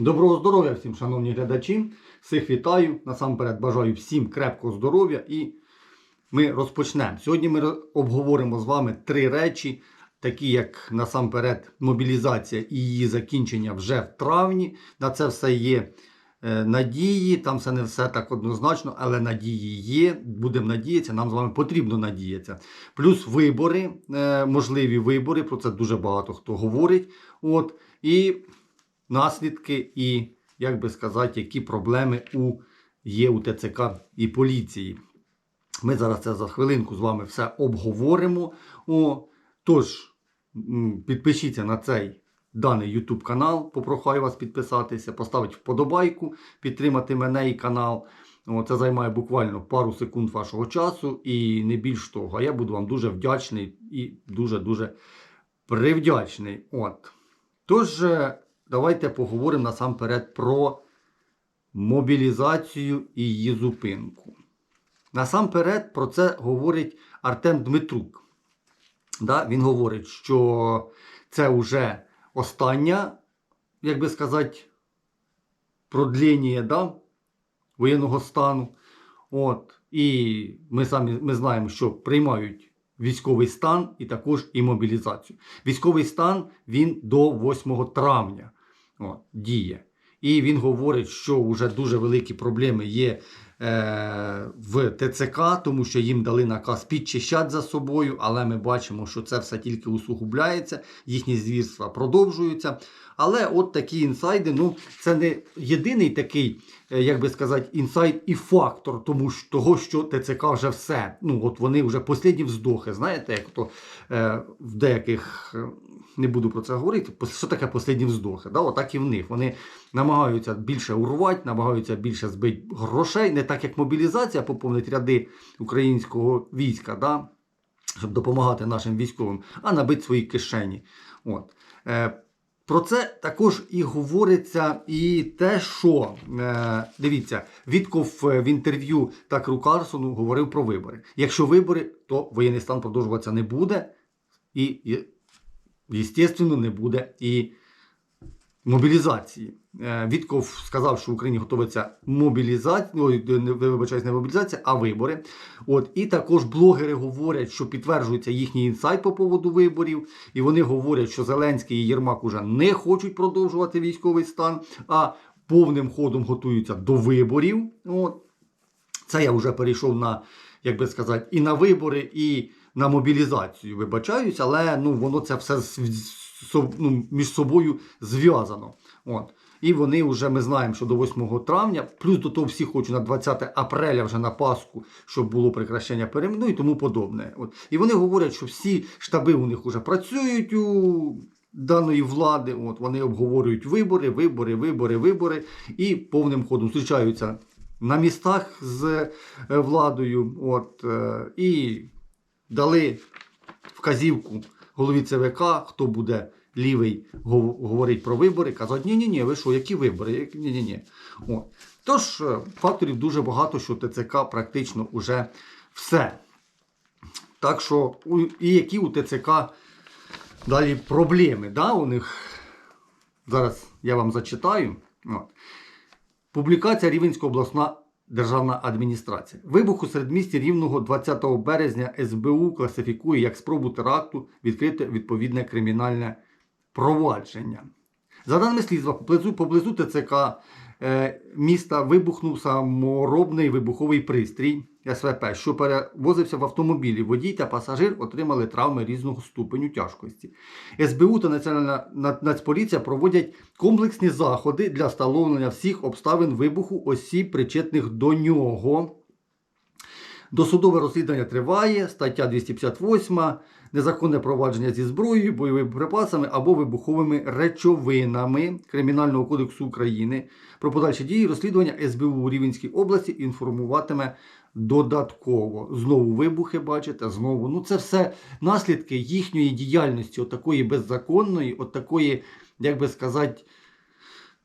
Доброго здоров'я всім, шановні глядачі. Всіх вітаю. Насамперед бажаю всім крепкого здоров'я і ми розпочнемо. Сьогодні ми обговоримо з вами три речі, такі як насамперед мобілізація і її закінчення вже в травні. На це все є е, надії, там все не все так однозначно, але надії є. Будемо надіятися, нам з вами потрібно надіятися. Плюс вибори, е, можливі вибори, про це дуже багато хто говорить. От, і наслідки і, як би сказати, які проблеми у, є у ТЦК і поліції. Ми зараз це за хвилинку з вами все обговоримо. О, тож, підпишіться на цей даний YouTube канал, попрохаю вас підписатися, поставити вподобайку, підтримати мене і канал. Це займає буквально пару секунд вашого часу і не більш того. А я буду вам дуже вдячний і дуже-дуже привдячний. От. Тож, е, давайте поговоримо насамперед про мобілізацію і її зупинку. Насамперед про це говорить Артем Дмитрук. Да? Він говорить, що це вже остання, як би сказати, продління да? воєнного стану. От. І ми самі ми знаємо, що приймають військовий стан і також і мобілізацію. Військовий стан він до 8 травня от, діє. І він говорить, що вже дуже великі проблеми є е, в ТЦК, тому що їм дали наказ підчищати за собою, але ми бачимо, що це все тільки усугубляється, їхні звірства продовжуються. Але от такі інсайди, ну це не єдиний такий, е, як би сказати, інсайд і фактор тому, що, того, що ТЦК вже все. Ну от вони вже послідні вздохи. Знаєте, як то е, в деяких. е, Не буду про це говорити. Що таке послідні вздохи? Да? Отак і в них. Вони намагаються більше урвати, намагаються більше збити грошей, не так як мобілізація поповнить ряди українського війська, да? щоб допомагати нашим військовим, а набити свої кишені. От. Е, про це також і говориться і те, що е, дивіться, Вітков е, в інтерв'ю так Карсону говорив про вибори. Якщо вибори, то воєнний стан продовжуватися не буде, і, і звісно, не буде і мобілізації. Е, Вітков сказав, що в Україні готується мобілізація, ой, не вибачаюсь, не мобілізація, а вибори. От і також блогери говорять, що підтверджується їхній інсайт по поводу виборів, і вони говорять, що Зеленський і Єрмак уже не хочуть продовжувати військовий стан, а повним ходом готуються до виборів. От. Це я вже перейшов на, як би сказати, і на вибори, і на мобілізацію. Вибачаюсь, але ну, воно це все ну, між собою зв'язано. От. І вони вже ми знаємо, що до 8 травня, плюс до того всі хочуть на 20 апреля вже на Пасху, щоб було прекращення перемін, ну і тому подобне. От. І вони говорять, що всі штаби у них вже працюють у даної влади. От. Вони обговорюють вибори, вибори, вибори, вибори і повним ходом зустрічаються на містах з е, владою. От, е, і дали вказівку голові ЦВК, хто буде лівий говорить про вибори, казати, ні ні ні ви що, які вибори? ні ні ні. Тож е, факторів дуже багато, що ТЦК практично уже все. Так що, і які у ТЦК далі проблеми, да, у них зараз я вам зачитаю. От. Публікація Рівенська обласна державна адміністрація. Вибух у середмісті Рівного 20 березня СБУ класифікує як спробу теракту відкрити відповідне кримінальне провадження. За даними слідства, поблизу, ТЦК міста вибухнув саморобний вибуховий пристрій СВП, що перевозився в автомобілі. Водій та пасажир отримали травми різного ступеню тяжкості. СБУ та Національна Нацполіція проводять комплексні заходи для встановлення всіх обставин вибуху осіб, причетних до нього. Досудове розслідування триває, стаття 258, незаконне провадження зі зброєю, бойовими припасами або вибуховими речовинами Кримінального кодексу України. Про подальші дії розслідування СБУ у Рівненській області інформуватиме додатково. Знову вибухи, бачите, знову. Ну це все наслідки їхньої діяльності, от такої беззаконної, от такої, як би сказати,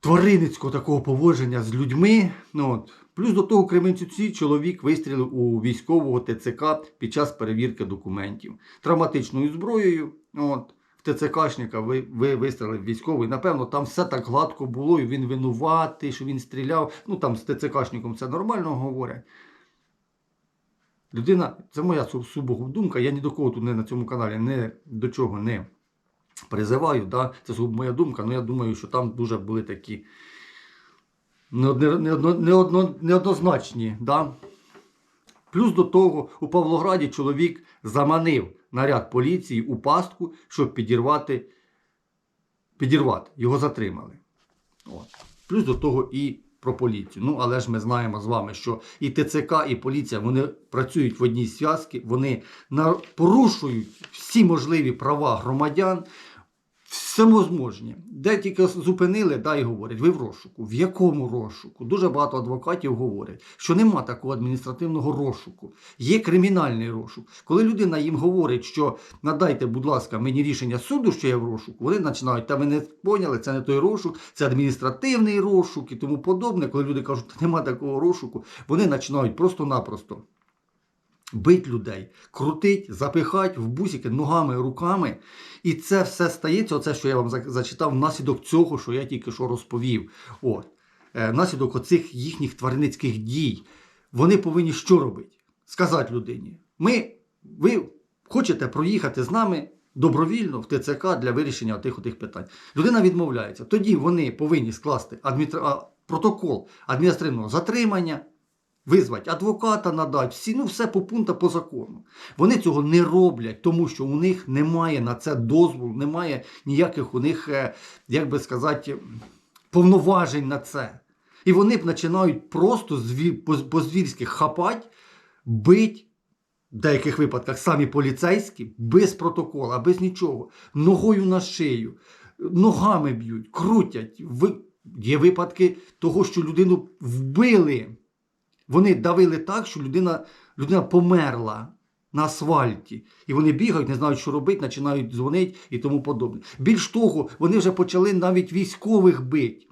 тваринницького такого поводження з людьми. Ну, от. Плюс до того Кременчуці чоловік вистрілив у військового ТЦК під час перевірки документів травматичною зброєю. От. в ТЦКшника ви, ви вистрелив військовий. Напевно, там все так гладко було, і він винуватий, що він стріляв. Ну там з ТЦКшником це нормально говорять. Людина, це моя су- сугубо думка, я ні до кого тут не на цьому каналі не до чого не призиваю. Да? Це моя думка, але я думаю, що там дуже були такі неоднозначні. Да? Плюс до того, у Павлограді чоловік заманив наряд поліції у пастку, щоб підірвати, підірвати. Його затримали. От. Плюс до того і про поліцію. Ну, але ж ми знаємо з вами, що і ТЦК, і поліція вони працюють в одній зв'язці, вони порушують всі можливі права громадян. Всеможні. Де тільки зупинили, да, і говорять, ви в розшуку. В якому розшуку? Дуже багато адвокатів говорять, що нема такого адміністративного розшуку. Є кримінальний розшук. Коли людина їм говорить, що надайте, будь ласка, мені рішення суду, що я в розшуку, вони починають, та ви не поняли, це не той розшук, це адміністративний розшук і тому подобне. Коли люди кажуть, що нема такого розшуку, вони починають просто-напросто бить людей, крутить, запихать в бусики ногами, руками. І це все стається, оце, що я вам зачитав, внаслідок цього, що я тільки що розповів. От. Е, внаслідок оцих їхніх тваринницьких дій. Вони повинні що робити? Сказати людині: ми, ви хочете проїхати з нами добровільно в ТЦК для вирішення тих отих питань. Людина відмовляється. Тоді вони повинні скласти адміністра... протокол адміністративного затримання визвати адвоката надати, всі, ну все по пункту по закону. Вони цього не роблять, тому що у них немає на це дозволу, немає ніяких у них, е, як би сказати, повноважень на це. І вони б починають просто по- по-звірськи хапати, бить. В деяких випадках самі поліцейські без протокола, без нічого, ногою на шию, ногами б'ють, крутять. Є випадки того, що людину вбили. Вони давили так, що людина, людина померла на асфальті. І вони бігають, не знають, що робити, починають дзвонити і тому подобне. Більш того, вони вже почали навіть військових бити.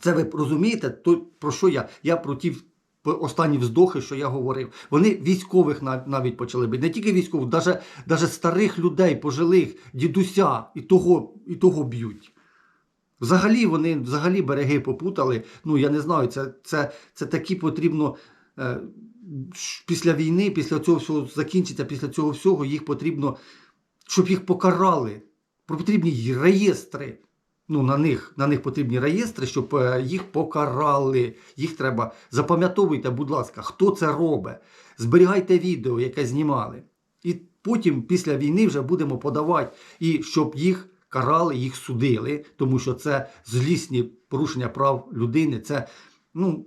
Це ви розумієте, то, про що я? Я про ті останні вздохи, що я говорив. Вони військових нав- навіть почали бити. Не тільки військових, навіть, навіть старих людей, пожилих, дідуся і того, і того б'ють. Взагалі вони взагалі береги попутали. Ну я не знаю, це, це, це такі потрібно. Е, після війни, після цього всього закінчиться, після цього всього їх потрібно, щоб їх покарали. Потрібні реєстри. Ну, на них, на них потрібні реєстри, щоб е, їх покарали. Їх треба. Запам'ятовуйте, будь ласка, хто це робить. Зберігайте відео, яке знімали. І потім, після війни, вже будемо подавати, і щоб їх карали, їх судили, тому що це злісні порушення прав людини. Це, ну,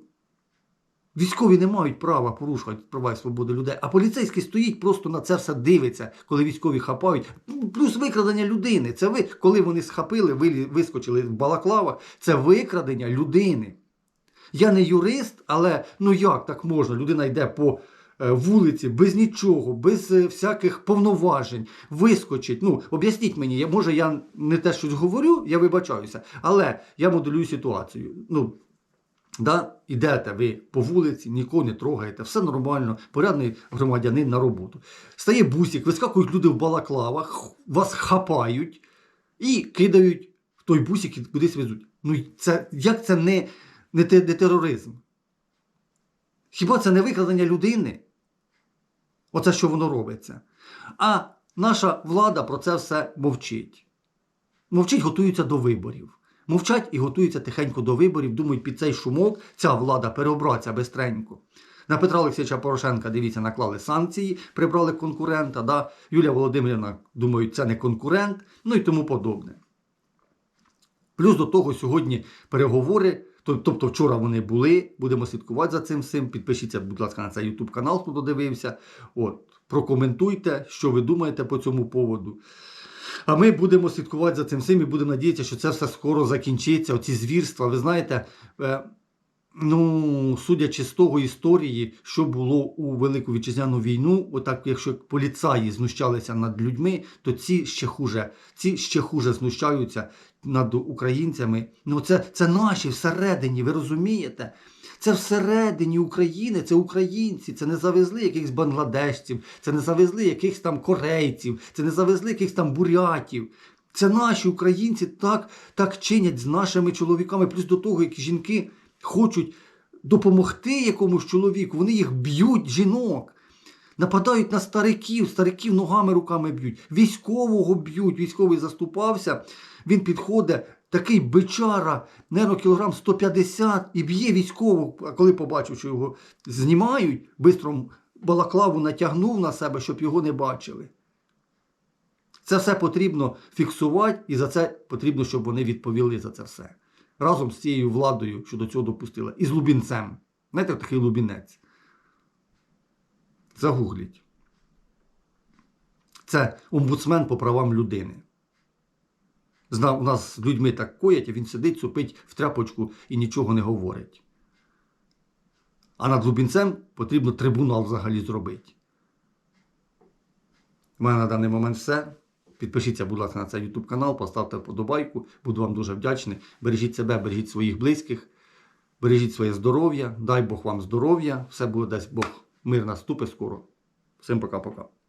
Військові не мають права порушувати права і свободи людей, а поліцейський стоїть, просто на це все дивиться, коли військові хапають. Плюс викрадення людини. Це ви, коли вони схапили, вилі- вискочили в балаклава, це викрадення людини. Я не юрист, але ну як так можна? Людина йде по вулиці без нічого, без е, всяких повноважень, вискочить. Ну, об'ясніть мені, я, може я не те щось говорю, я вибачаюся, але я моделюю ситуацію. Ну, Да? Ідете ви по вулиці, нікого не трогаєте, все нормально, порядний громадянин на роботу. Стає бусик, вискакують люди в балаклавах, вас хапають і кидають в той бусик і кудись везуть. Ну це, як це не, не, не тероризм? Хіба це не викрадення людини? Оце що воно робиться. А наша влада про це все мовчить. Мовчить, готуються до виборів. Мовчать і готуються тихенько до виборів, думають, під цей шумок ця влада переобраться бистренько. На Петра Олексійовича Порошенка, дивіться, наклали санкції, прибрали конкурента. Да? Юлія Володимирівна, думають, це не конкурент, ну і тому подобне. Плюс до того сьогодні переговори, тобто вчора вони були, будемо слідкувати за цим всім. Підпишіться, будь ласка, на цей YouTube канал, хто додивився. От, прокоментуйте, що ви думаєте по цьому поводу. А ми будемо слідкувати за цим всім і будемо надіятися, що це все скоро закінчиться. Оці звірства. Ви знаєте, е, Ну, судячи з того історії, що було у Велику Вітчизняну війну, отак, якщо поліцаї знущалися над людьми, то ці ще хуже, ці ще хуже знущаються над українцями. Ну, це, це наші всередині, ви розумієте? Це всередині України, це українці, це не завезли якихось бангладешців, це не завезли якихось там корейців, це не завезли якихось там бурятів. Це наші українці так, так чинять з нашими чоловіками, плюс до того, які жінки хочуть допомогти якомусь чоловіку, вони їх б'ють, жінок. Нападають на стариків, стариків ногами, руками б'ють, військового б'ють, військовий заступався, він підходить, такий бичара, нервно кілограм 150 і б'є військового, а коли побачив, що його знімають, бистро балаклаву натягнув на себе, щоб його не бачили. Це все потрібно фіксувати, і за це потрібно, щоб вони відповіли за це все. Разом з цією владою, що до цього допустила, і з Лубінцем. Знаєте, такий Лубінець. Загугліть. Це омбудсмен по правам людини. Зна, у нас з людьми так коять, а він сидить, супить в тряпочку і нічого не говорить. А над Лубінцем потрібно трибунал взагалі зробити. У мене на даний момент все. Підпишіться, будь ласка, на цей YouTube канал, поставте вподобайку. Буду вам дуже вдячний. Бережіть себе, бережіть своїх близьких, бережіть своє здоров'я. Дай Бог вам здоров'я. Все буде дасть Бог. Мир наступить скоро. Всім пока-пока.